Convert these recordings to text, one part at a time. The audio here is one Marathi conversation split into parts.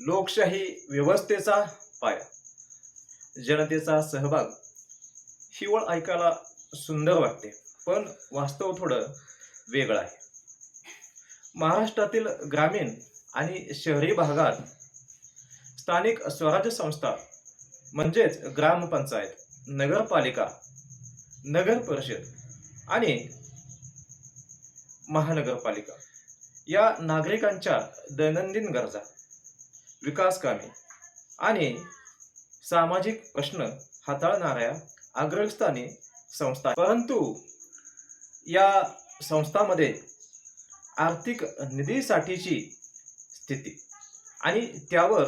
लोकशाही व्यवस्थेचा पाया जनतेचा सहभाग ही ओळ ऐकायला सुंदर वाटते पण वास्तव थोडं वेगळं आहे. महाराष्ट्रातील ग्रामीण आणि शहरी भागात स्थानिक स्वराज्य संस्था म्हणजेच ग्रामपंचायत नगरपालिका नगर परिषद आणि महानगरपालिका या नागरिकांच्या दैनंदिन गरजा विकास कामे आणि सामाजिक प्रश्न हाताळणाऱ्या अग्रस्थानी संस्था. परंतु या संस्थामध्ये आर्थिक निधीसाठीची स्थिती आणि त्यावर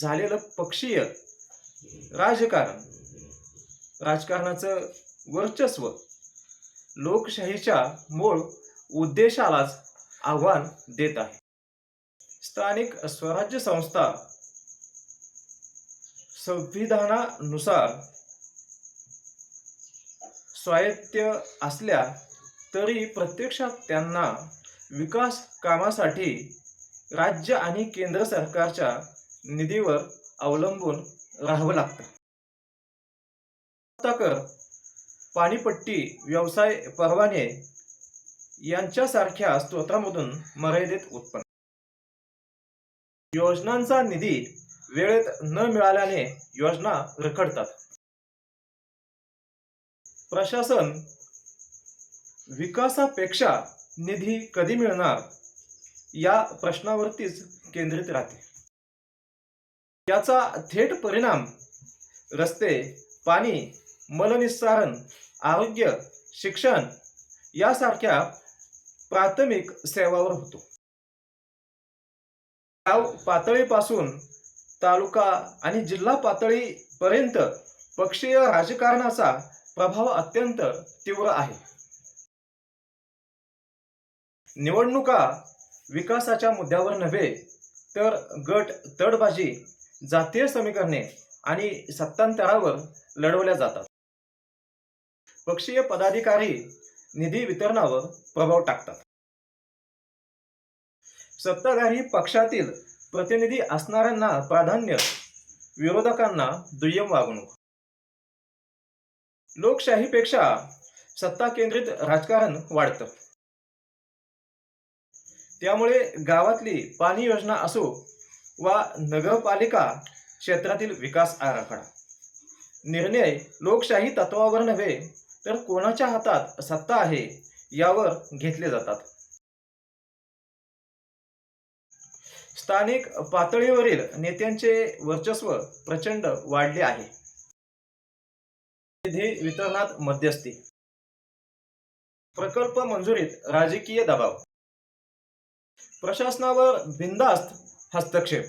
झालेलं पक्षीय राजकारण राजकारणाचं वर्चस्व लोकशाहीच्या मूळ उद्देशालाच आव्हान देत आहे. स्थानिक स्वराज्य संस्था संविधानानुसार स्वायत्त असल्या तरी प्रत्यक्षात त्यांना विकास कामासाठी राज्य आणि केंद्र सरकारच्या निधीवर अवलंबून राहावं लागतं. कर पाणीपट्टी व्यवसाय परवाने यांच्यासारख्या स्त्रोतांमधून मर्यादित उत्पन्न. योजनांचा निधी वेळेत न मिळाल्याने योजना रखडतात. प्रशासन विकासापेक्षा निधी कधी मिळणार या प्रश्नावरतीच केंद्रित राहते. याचा थेट परिणाम रस्ते पाणी मलनिस्सारण आरोग्य शिक्षण यासारख्या प्राथमिक सेवावर होतो. गाव पातळीपासून तालुका आणि जिल्हा पातळीपर्यंत पक्षीय राजकारणाचा प्रभाव अत्यंत तीव्र आहे. निवडणुका विकासाच्या मुद्द्यावर नव्हे तर गट तडबाजी जातीय समीकरणे आणि सत्तांतरावर लढवल्या जातात. पक्षीय पदाधिकारी निधी वितरणावर प्रभाव टाकतात. सत्ताधारी पक्षातील प्रतिनिधी असणाऱ्यांना प्राधान्य विरोधकांना दुय्यम वागणूक. लोकशाहीपेक्षा सत्ता केंद्रित राजकारण वाढतं. त्यामुळे गावातली पाणी योजना असो वा नगरपालिका क्षेत्रातील विकास आराखडा. निर्णय लोकशाही तत्वावर नव्हे तर कोणाच्या हातात सत्ता आहे यावर घेतले जातात. स्थानिक पातळीवरील नेत्यांचे वर्चस्व प्रचंड वाढले आहे. निधी वितरणात मध्यस्थी. प्रकल्प मंजुरीत राजकीय दबाव. प्रशासनावर बिनधास्त हस्तक्षेप.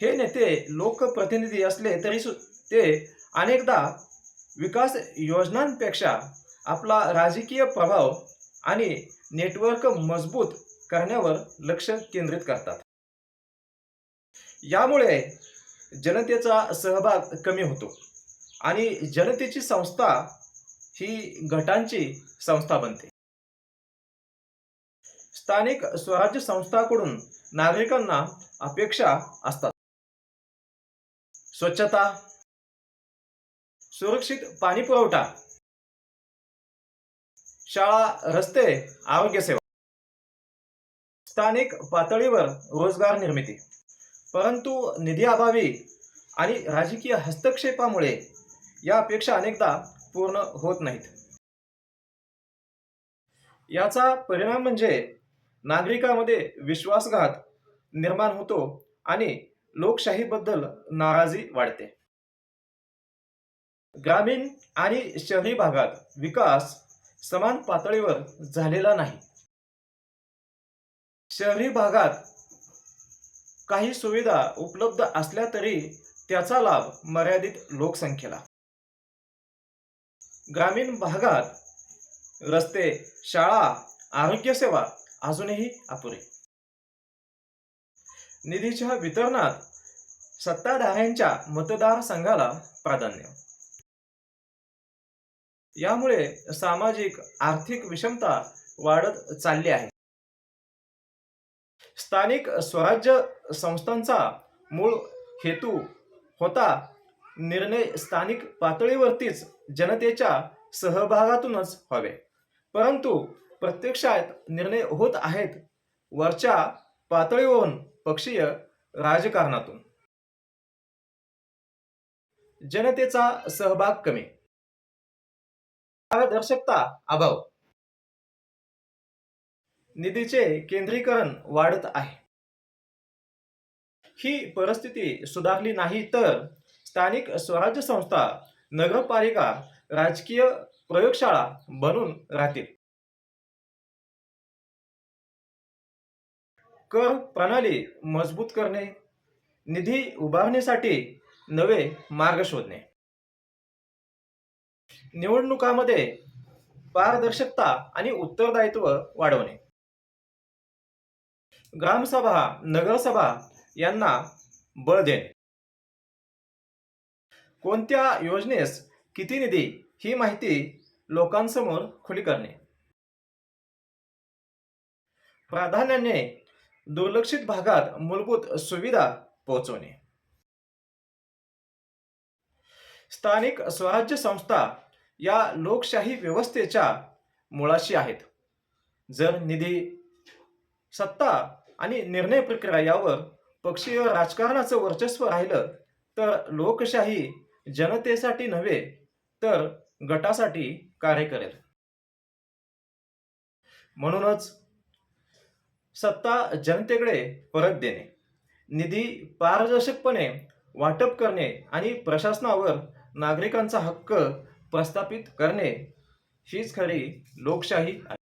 हे नेते लोकप्रतिनिधी असले तरी सु- ते अनेकदा विकास योजनांपेक्षा आपला राजकीय प्रभाव आणि नेटवर्क मजबूत करण्यावर लक्ष केंद्रित करतात. यामुळे जनतेचा सहभाग कमी होतो. आणि जनतेची संस्था ही गटांची संस्था बनते. स्थानिक स्वराज्य संस्थाकडून नागरिकांना अपेक्षा असतात. स्वच्छता सुरक्षित पाणी पुरवठा शाळा रस्ते आरोग्य सेवा स्थानिक पातळीवर रोजगार निर्मिती. परंतु निधी अभावी आणि राजकीय हस्तक्षेपामुळे या अपेक्षा अनेकदा पूर्ण होत नाहीत. याचा परिणाम म्हणजे नागरिकांमध्ये विश्वासघात निर्माण होतो आणि लोकशाहीबद्दल नाराजी वाढते. ग्रामीण आणि शहरी भागात विकास समान पातळीवर झालेला नाही. शहरी भागात काही सुविधा उपलब्ध असल्या तरी त्याचा लाभ मर्यादित लोकसंख्येला. ग्रामीण भागात रस्ते शाळा आरोग्य सेवा अजूनही अपुरे. निधीच्या वितरणात सत्ताधाऱ्यांच्या मतदारसंघाला प्राधान्य. यामुळे सामाजिक आर्थिक विषमता वाढत चालली आहे. स्थानिक स्वराज्य संस्थांचा मूळ हेतू होता. निर्णय स्थानिक पातळीवरतीच जनतेच्या सहभागातूनच व्हावे. परंतु प्रत्यक्षात निर्णय होत आहेत वरच्या पातळीवरून पक्षीय राजकारणातून. जनतेचा सहभाग कमी. पारदर्शकता अभाव. निधीचे केंद्रीकरण वाढत आहे. ही परिस्थिती सुधारली नाही तर स्थानिक स्वराज्य संस्था नगरपालिका राजकीय प्रयोगशाळा बनून राहतील. कर प्रणाली मजबूत करणे निधी उभारण्यासाठी नवे मार्ग शोधणे. निवडणुकामध्ये पारदर्शकता आणि उत्तरदायित्व वाढवणे. ग्रामसभा नगरसभा यांना बळ देणे. कोणत्या योजनेस किती निधी ही माहिती लोकांसमोर खुली करणे? प्राधान्याने दुर्लक्षित भागात मूलभूत सुविधा पोहोचवणे. स्थानिक स्वराज्य संस्था या लोकशाही व्यवस्थेच्या मुळाशी आहेत. जर निधी सत्ता आणि निर्णय प्रक्रिया यावर पक्षीय राजकारणाचं वर्चस्व राहिलं तर लोकशाही जनतेसाठी नव्हे तर गटासाठी कार्य करेल. म्हणूनच सत्ता जनतेकडे परत देणे निधी पारदर्शकपणे वाटप करणे आणि प्रशासनावर नागरिकांचा हक्क प्रस्थापित करणे हीच खरी लोकशाही आहे.